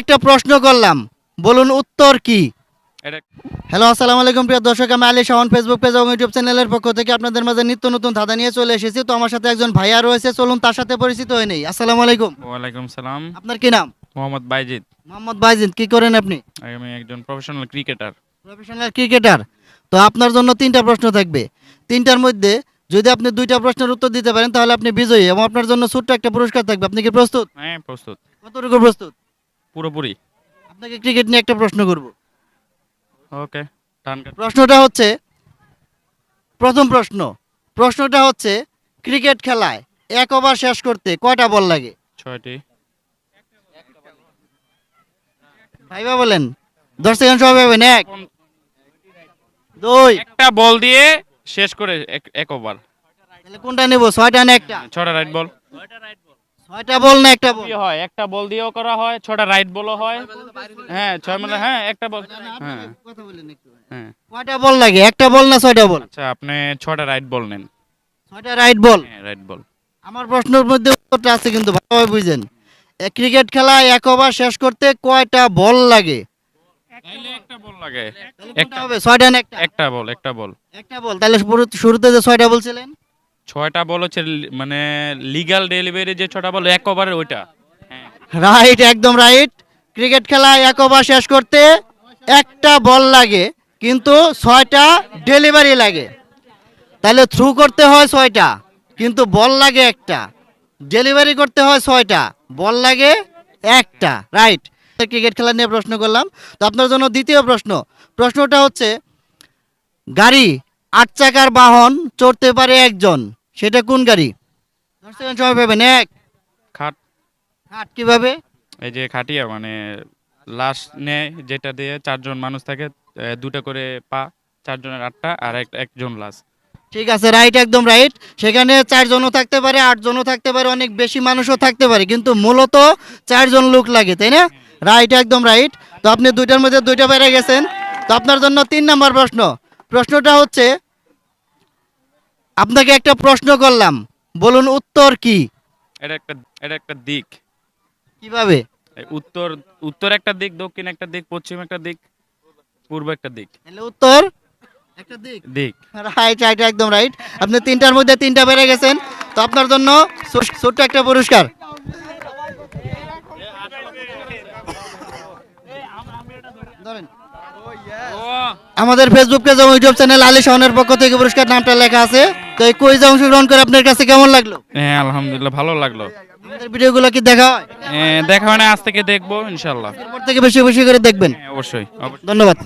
একটা প্রশ্ন করলাম। বলুন উত্তর কি? হ্যালো আসসালামু আলাইকুম প্রিয় দর্শক আমি আলী শাহন ফেসবুক পেজ এবং ইউটিউব চ্যানেলের পক্ষ থেকে আপনাদের মাঝে নিত্য নতুন ধাঁধা নিয়ে চলে এসেছি। তো আমার সাথে একজন ভাইয়া রয়েছে চলুন তার সাথে পরিচিত হয়ে নেই। আসসালামু আলাইকুম। ওয়ালাইকুম সালাম। আপনার কি নাম? মোহাম্মদ বাইজিদ। মোহাম্মদ বাইজিন কি করেন আপনি? আমি একজন প্রফেশনাল ক্রিকেটার প্রফেশনাল ক্রিকেটার তো আপনার জন্য তিনটা প্রশ্ন থাকবে। তিনটার মধ্যে যদি আপনি দুইটা প্রশ্নের উত্তর দিতে পারেন তাহলে আপনি বিজয়ী এবং আপনার জন্য ছোট্ট একটা পুরস্কার থাকবে। আপনি কি প্রস্তুত? হ্যাঁ প্রস্তুত। কতটুকু প্রস্তুত? পুরোপুরি? আপনাকে ক্রিকেট নিয়ে একটা প্রশ্ন করব। ওকে টান কাট। প্রশ্নটা হচ্ছে প্রথম প্রশ্ন প্রশ্নটা হচ্ছে ক্রিকেট খেলায় এক ওভার শেষ করতে কয়টা বল লাগে? ছয়টি। ভাইবা বলেন দশ সেকেন্ড সময় পাবেন এক দুই। একটা বল দিয়ে শেষ করে এক- এক ওভার তাহলে কোনটা নেব ছয়টা না একটা? ছটা রাইট বল ছয়টা রাইট বল না একটা বল? হয় একটা বল দিয়েও করা হয় ছটা রাইট বলও হয়। হ্যাঁ ছয় মানে হ্যাঁ একটা বল। হ্যাঁ। কথা বলেন একটু। হ্যাঁ। কয়টা বল লাগে? একটা বল না ছয়টা বল? আচ্ছা আপনি ছটা রাইট বল নেন। ছয়টা রাইট বল হ্যাঁ রাইট বল আমার প্রশ্নের মধ্যে উত্তরটা আছে কিন্তু ভালোভাবে বুঝেন। ক্রিকেট খেলায় এক ওভার শেষ করতে কয়টা বল লাগে? একটা বল লাগে। একটা। হবে? ছয়টা না একটা? একটা বল একটা বল। একটা বল। তাহলে শুরুতে যে ছয়টা বলছিলেন ছয়টা বল হচ্ছে মানে লিগাল ডেলিভারি যে ছটা বল, এক ওভারের ওইটা। রাইট একদম রাইট ক্রিকেট খেলায় এক ওভার শেষ করতে একটা বল লাগে, কিন্তু ছয়টা ডেলিভারি লাগে। তাহলে থ্রু করতে হয় ছয়টা, কিন্তু বল লাগে একটা। ডেলিভারি করতে হয় ছয়টা, বল লাগে একটা। রাইট ক্রিকেট খেলা নিয়ে প্রশ্ন করলাম। তো আপনার জন্য দ্বিতীয় প্রশ্ন। প্রশ্নটা হচ্ছে, গাড়ি আট চাকার বাহন চড়তে পারে একজন। সেটা কোন গাড়ি? দশ সেকেন্ড সময় পাবেন এক। খাট। হাট কীভাবে? এই যে খাটিয়া মানে লাশ নেয় যেটা দিয়ে চারজন মানুষ থাকে এ, দুটো করে পা চারজনের আটটা আর এক একজন লাশ। ঠিক আছে রাইট একদম রাইট। সেখানে চারজনও থাকতে পারে আটজনও থাকতে পারে অনেক বেশি মানুষও থাকতে পারে কিন্তু মূলত চারজন লোক লাগে তাই না? রাইট একদম রাইট। তো আপনি দুইটার মধ্যে দুইটা বেড়ে গেছেন। তো আপনার জন্য তিন নম্বর প্রশ্ন। প্রশ্নটা হচ্ছে আপনাকে একটা প্রশ্ন করলাম বলুন উত্তর কি? এটা একটা এটা একটা দিক। কীভাবে? উত্তর উত্তর একটা দিক দক্ষিণ একটা দিক পশ্চিম একটা দিক পূর্ব একটা দিক। তাহলে উত্তর একটা দিক। দিক। রাইট রাইট একদম রাইট আপনি তিনটার মধ্যে তিনটা বেড়ে গেছেন তো আপনার জন্য ছোট্ট একটা পুরস্কার। ধরেন। আমাদের ফেসবুক পেজ এবং ইউটিউব চ্যানেল আলী শাহনের পক্ষ থেকে পুরস্কার নামটা লেখা আছে। তো এই কুইজে অংশগ্রহণ করে আপনার কাছে কেমন লাগল? হ্যাঁ আলহামদুলিল্লাহ ভালো লাগল। আমাদের ভিডিওগুলো কি দেখা হয়? এ, দেখা হয় না আজ থেকে দেখব ইনশাল্লাহ এরপর থেকে বেশি বেশি করে দেখবেন। হ্যাঁ অবশ্যই অবশ্যই। ধন্যবাদ।